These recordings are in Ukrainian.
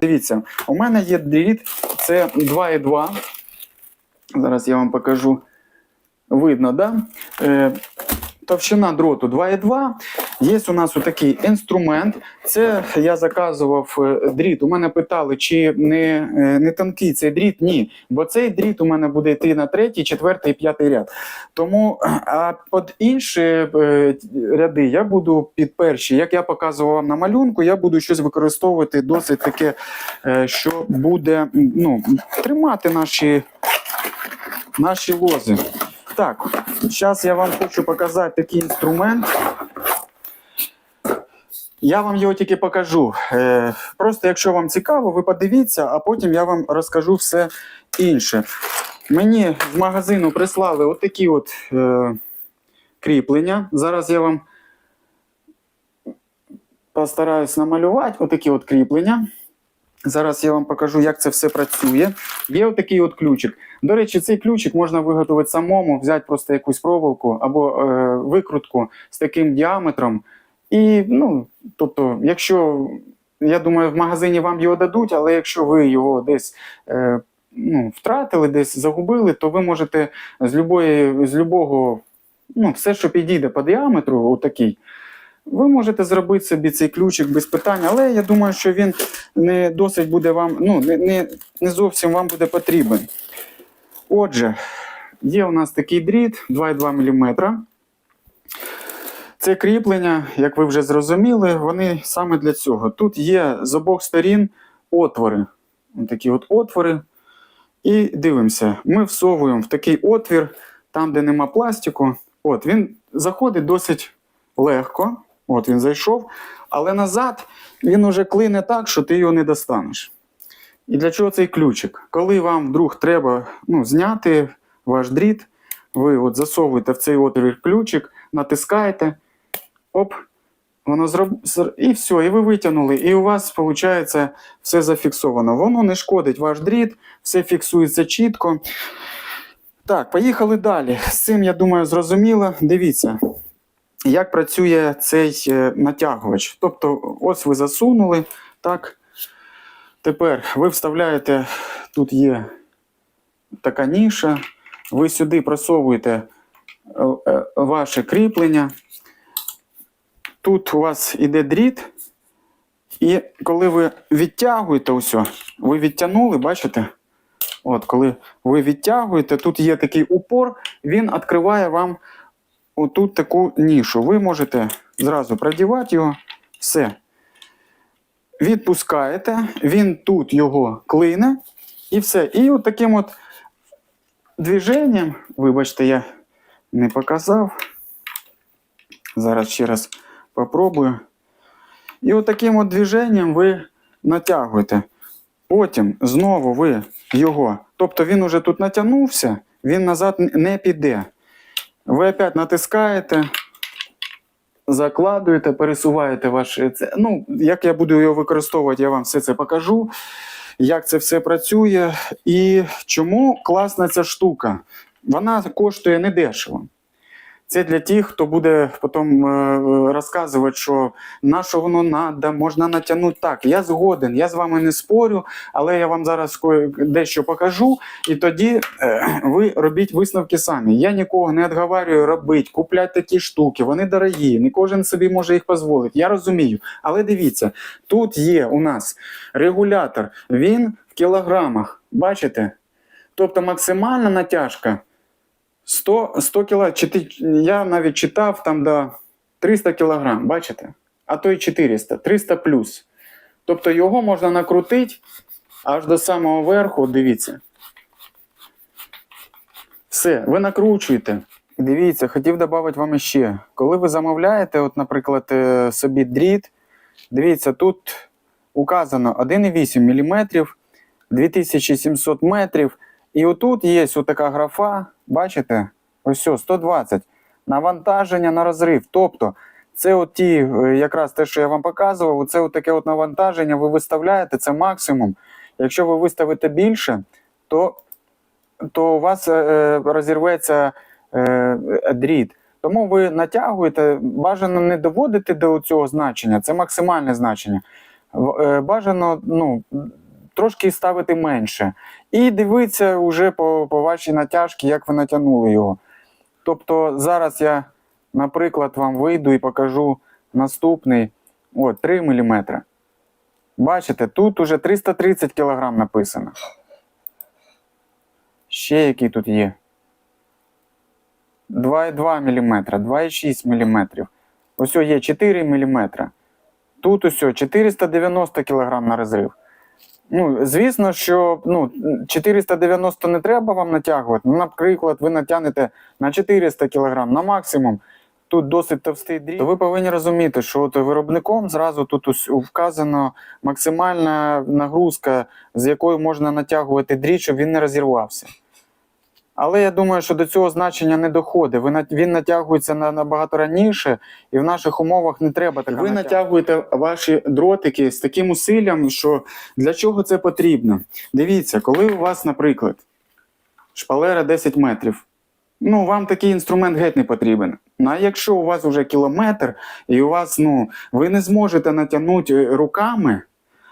Дивіться, у мене є дріт, це 2,2. Зараз я вам покажу. Видно, да? Е, товщина дроту 2,2. Є у нас такий інструмент. Це я заказував е, дріт. У мене питали, чи не, е, не тонкий цей дріт. Ні. Бо цей дріт у мене буде йти на третій, четвертий, п'ятий ряд. Тому а під інші е, ряди я буду під перші. Як я показував вам на малюнку, я буду щось використовувати досить таке, що буде ну, тримати наші, наші лози. Так, зараз я вам хочу показати такий інструмент. Я вам його тільки покажу. Е, просто якщо вам цікаво, ви подивіться, а потім я вам розкажу все інше. Мені з магазину прислали отакі от е, кріплення. Зараз я вам постараюсь намалювати отакі от кріплення. Зараз я вам покажу, як це все працює. Є отакий от ключик. До речі, цей ключик можна виготовити самому, взяти просто якусь проволоку або е, викрутку з таким діаметром. І, ну, тобто, якщо, я думаю, в магазині вам його дадуть, але якщо ви його десь е, ну, втратили, десь загубили, то ви можете з, любої, з любого, ну, все, що підійде по діаметру, отакий, ви можете зробити собі цей ключик без питань, але я думаю, що він не досить буде вам, ну, не, не, не зовсім вам буде потрібен. Отже, є у нас такий дріт 2,2 мм. Це кріплення, як ви вже зрозуміли, вони саме для цього. Тут є з обох сторін отвори. Такі от отвори. І дивимося, ми всовуємо в такий отвір, там, де нема пластику. От, Він заходить досить легко. От він зайшов, але назад він уже клине так, що ти його не достанеш. І для чого цей ключик? Коли вам вдруг треба ну, зняти ваш дріт, ви от засовуєте в цей отвір ключик, натискаєте, оп, воно зроб... і все, і ви витягнули, і у вас виходить все зафіксовано. Воно не шкодить ваш дріт, все фіксується чітко. Так, поїхали далі. З цим, я думаю, зрозуміло. Дивіться, як працює цей е, натягувач. Тобто, ось ви засунули, так. Тепер ви вставляєте, тут є така ніша, ви сюди просовуєте е, е, ваше кріплення. Тут у вас іде дріт, і коли ви відтягуєте усе, ви відтягнули, бачите? От, коли ви відтягуєте, тут є такий упор, він відкриває вам отут таку нішу. Ви можете зразу продівати його, все. Відпускаєте, він тут його клине, і все. І от таким от движенням, вибачте, я не показав. Зараз ще раз попробую. І от таким от движенням ви натягуєте. Потім знову ви його. Тобто він уже тут натягнувся, він назад не піде. Ви опять натискаєте, закладуєте, пересуваєте ваше. Це, ну, як я буду його використовувати, я вам все це покажу. Як це все працює і чому класна ця штука? Вона коштує недешево. Це для тих, хто буде потім е, розказувати, що на що воно треба, можна натягнути так. Я згоден, я з вами не спорю, але я вам зараз дещо покажу, і тоді е, ви робіть висновки самі. Я нікого не відговарюю робити, купляти такі штуки, вони дорогі, не кожен собі може їх дозволити. Я розумію. Але дивіться, тут є у нас регулятор, він в кілограмах. Бачите? Тобто максимальна натяжка 100, 100 кг, я навіть читав там до 300 кг, бачите? А то й 400, 300 плюс. Тобто його можна накрутити аж до самого верху, дивіться. Все, ви накручуєте. Дивіться, хотів додати вам ще. Коли ви замовляєте, от, наприклад, е, собі дріт, дивіться, тут указано 1,8 мм, 2700 метрів. І отут є така графа, бачите? Ось все, 120. Навантаження на розрив. Тобто, це от ті, е, якраз те, що я вам показував, це от таке от навантаження ви виставляєте, це максимум. Якщо ви виставите більше, то то у вас е, е, розірветься е, дріт. Тому ви натягуєте, бажано не доводити до цього значення, це максимальне значення. Е, Бажано ну, трошки ставити менше. І дивитися вже по, по вашій натяжці, як ви натягнули його. Тобто зараз я, наприклад, вам вийду і покажу наступний от, 3 мм. Бачите, тут уже 330 кг написано. Ще який тут є. 2,2 мм, 2,6 мм. Ось є 4 мм. Тут ось 490 кг на розрив. Ну, звісно, що ну, 490 не треба вам натягувати. Ну, наприклад, ви натягнете на 400 кг на максимум. Тут досить товстий дріт. То ви повинні розуміти, що от виробником зразу тут вказано максимальна нагрузка, з якою можна натягувати дріт, щоб він не розірвався. Але я думаю, що до цього значення не доходить. Він натягується на, набагато раніше, і в наших умовах не треба така Ви натягуєте ваші дротики з таким усиллям, що для чого це потрібно? Дивіться, коли у вас, наприклад, шпалера 10 метрів, ну вам такий інструмент геть не потрібен. Ну, а якщо у вас вже кілометр, і у вас, ну, ви не зможете натягнути е, руками.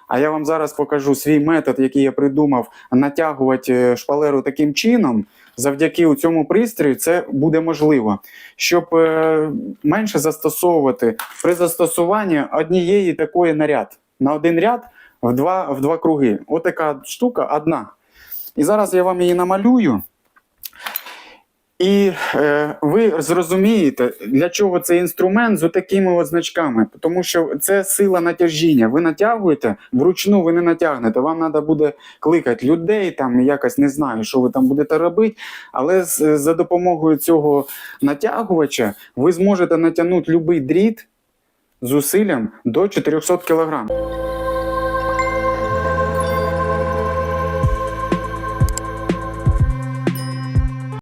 А я вам зараз покажу свій метод, який я придумав, натягувати е, шпалеру таким чином. Завдяки цьому пристрою це буде можливо, щоб е, менше застосовувати при застосуванні однієї такої наряд на один ряд в два, в два круги. Отака штука одна. І зараз я вам її намалюю. І е, ви зрозумієте, для чого цей інструмент з такими от значками. Тому що це сила натяжіння. Ви натягуєте вручну, ви не натягнете. Вам треба буде кликати людей, там якось не знаю, що ви там будете робити. Але з, за допомогою цього натягувача ви зможете натягнути будь-який дріт з усиллям до 400 кг.